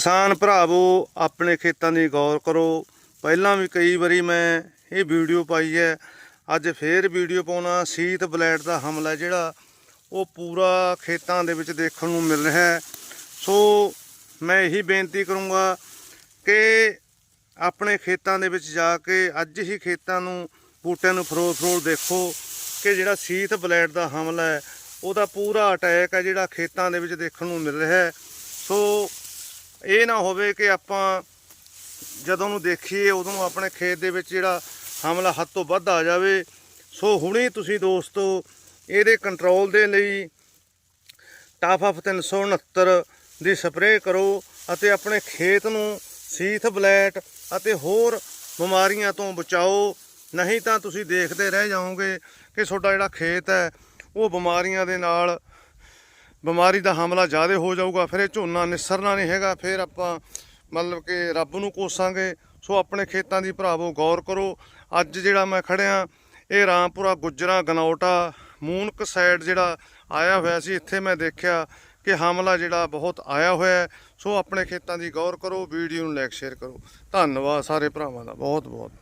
ਕਿਸਾਨ ਭਰਾਵੋ, ਆਪਣੇ ਖੇਤਾਂ ਦੀ ਗੌਰ ਕਰੋ। ਪਹਿਲਾਂ ਵੀ ਕਈ ਵਾਰੀ ਮੈਂ ਇਹ ਵੀਡੀਓ ਪਾਈ ਹੈ। ਅੱਜ ਫੇਰ ਵੀਡੀਓ ਪਾਉਣਾ। ਸੀਤ ਬਲੈਟ ਦਾ ਹਮਲਾ ਜਿਹੜਾ, ਉਹ ਪੂਰਾ ਖੇਤਾਂ ਦੇ ਵਿੱਚ ਦੇਖਣ ਨੂੰ ਮਿਲ ਰਿਹਾ ਹੈ। ਸੋ ਮੈਂ ਇਹੀ ਬੇਨਤੀ ਕਰੂੰਗਾ ਕਿ ਆਪਣੇ ਖੇਤਾਂ ਦੇ ਵਿੱਚ ਜਾ ਕੇ ਅੱਜ ਹੀ ਖੇਤਾਂ ਨੂੰ, ਬੂਟਿਆਂ ਨੂੰ ਫਰੋਲ ਫਰੋਲ ਦੇਖੋ ਕਿ ਜਿਹੜਾ ਸੀਤ ਬਲੈਟ ਦਾ ਹਮਲਾ ਹੈ, ਉਹਦਾ ਪੂਰਾ ਅਟੈਕ ਹੈ ਜਿਹੜਾ ਖੇਤਾਂ ਦੇ ਵਿੱਚ ਦੇਖਣ ਨੂੰ ਮਿਲ ਰਿਹਾ ਹੈ। ਸੋ ਇਹ ਨਾ ਹੋਵੇ ਕਿ ਆਪਾਂ ਜਦੋਂ ਨੂੰ ਦੇਖੀਏ, ਉਦੋਂ ਨੂੰ ਆਪਣੇ ਖੇਤ ਦੇ ਵਿੱਚ ਜਿਹੜਾ ਹਮਲਾ ਹੱਦ ਤੋਂ ਵੱਧ ਆ ਜਾਵੇ, ਸੋ ਹੁਣੇ ਤੁਸੀਂ ਦੋਸਤੋ ਇਹਦੇ ਕੰਟਰੋਲ ਦੇ ਲਈ ਟਾਫ 369 ਦੀ ਸਪਰੇਅ ਕਰੋ ਅਤੇ ਆਪਣੇ ਖੇਤ ਨੂੰ ਸੀਥ ਬਲੈਟ ਅਤੇ ਹੋਰ ਬਿਮਾਰੀਆਂ ਤੋਂ ਬਚਾਓ। ਨਹੀਂ ਤਾਂ ਤੁਸੀਂ ਦੇਖਦੇ ਰਹਿ ਜਾਓਗੇ ਕਿ ਤੁਹਾਡਾ ਜਿਹੜਾ ਖੇਤ ਹੈ, ਉਹ ਬਿਮਾਰੀਆਂ ਦੇ ਨਾਲ ਬਿਮਾਰੀ ਦਾ ਹਮਲਾ ਜ਼ਿਆਦਾ ਹੋ ਜਾਊਗਾ, ਫਿਰ ਇਹ ਝੋਨਾ ਨਿਸਰਨਾ ਨਹੀਂ ਹੈਗਾ, ਫਿਰ ਆਪਾਂ ਮਤਲਬ ਕਿ ਰੱਬ ਨੂੰ ਕੋਸਾਂਗੇ। ਸੋ ਆਪਣੇ ਖੇਤਾਂ ਦੀ ਭਰਾਵੋ, ਗੌਰ ਕਰੋ। ਅੱਜ ਜਿਹੜਾ ਮੈਂ ਖੜਿਆ, ਇਹ ਰਾਮਪੁਰਾ, ਗੁੱਜਰਾ, ਗਨੌਟਾ, ਮੂਨਕ ਸਾਈਡ ਜਿਹੜਾ ਆਇਆ ਹੋਇਆ ਸੀ, ਇੱਥੇ ਮੈਂ ਦੇਖਿਆ ਕਿ ਹਮਲਾ ਜਿਹੜਾ ਬਹੁਤ ਆਇਆ ਹੋਇਆ ਸੋ ਆਪਣੇ ਖੇਤਾਂ ਦੀ ਗੌਰ ਕਰੋ, ਵੀਡੀਓ ਨੂੰ ਲਾਈਕ ਸ਼ੇਅਰ ਕਰੋ। ਧੰਨਵਾਦ ਸਾਰੇ ਭਰਾਵਾਂ ਦਾ ਬਹੁਤ ਬਹੁਤ